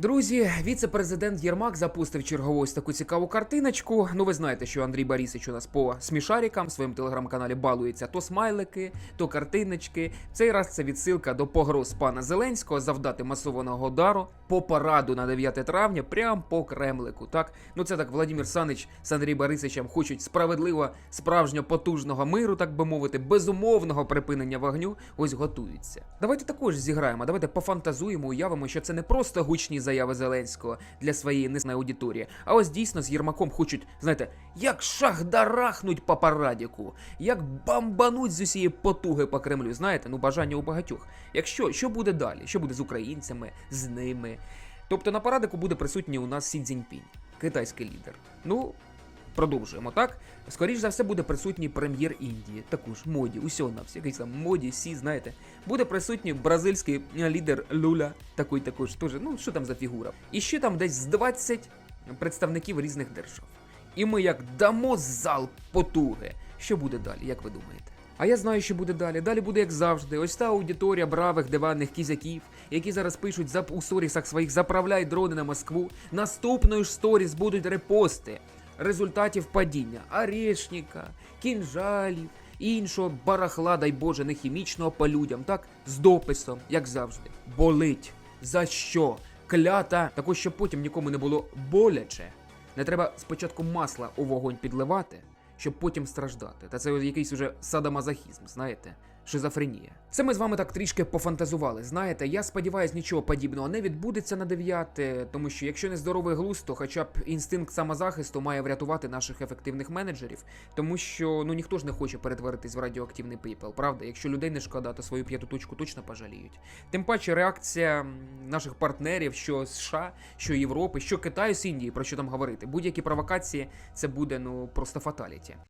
Друзі, віце-президент Єрмак запустив чергову ось таку цікаву картиночку. Ну, ви знаєте, що Андрій Борисович у нас по смішарікам в своєму телеграм-каналі балується то смайлики, то картиночки. Цей раз це відсилка до погроз пана Зеленського завдати масованого удару по параду на 9 травня, прямо по Кремлику. Так, ну це так Владимир Санич з Андрієм Борисовичем хочуть справедливо, справжньо потужного миру, так би мовити, безумовного припинення вогню. Ось готуються. Давайте також зіграємо. Давайте пофантазуємо, уявимо, що це не просто гучні заяви Зеленського для своєї несної аудиторії, а ось дійсно з Єрмаком хочуть, знаєте, як шахдарахнуть по парадіку, як бамбануть з усієї потуги по Кремлю. Знаєте, ну бажання у багатьох. Якщо що буде далі? Що буде з українцями, з ними? Тобто на парадику буде присутній у нас Сі Цзіньпінь, китайський лідер. Ну, Продовжуємо, так? Скоріш за все буде присутній прем'єр Індії, також моді, усього на всі, якийсь там моді, сі, знаєте. Буде присутній бразильський е, лідер Люля, такий також теж, ну що там за фігура. І ще там десь з 20 представників різних держав. І ми як дамо зал потуги. Що буде далі, як ви думаєте? А я знаю, що буде далі. Далі буде як завжди. Ось та аудиторія бравих диванних кізяків, які зараз пишуть у сторісах своїх заправляй дрони на Москву. Наступною ж сторіс будуть репости результатів падіння Орешника, кінжалів, іншого барахла, дай Боже, не хімічного по людям, так? З дописом, як завжди. Болить. За що? Клята, також щоб потім нікому не було боляче. Не треба спочатку масла у вогонь підливати, щоб потім страждати. Та це якийсь уже садомазохізм, знаєте? Шизофренія. Це ми з вами так трішки пофантазували. Знаєте, я сподіваюся, нічого подібного не відбудеться на 9, тому що якщо не здоровий глузд, то хоча б інстинкт самозахисту має врятувати наших ефективних менеджерів, тому що ну ніхто ж не хоче перетворитись в радіоактивний PayPal, правда? Якщо людей не шкода, то свою п'яту точку точно пожаліють. Тим паче реакція наших партнерів, що США, що Європи, що Китаю з Індії, про що там говорити. Будь-які провокації це буде ну просто фаталіті.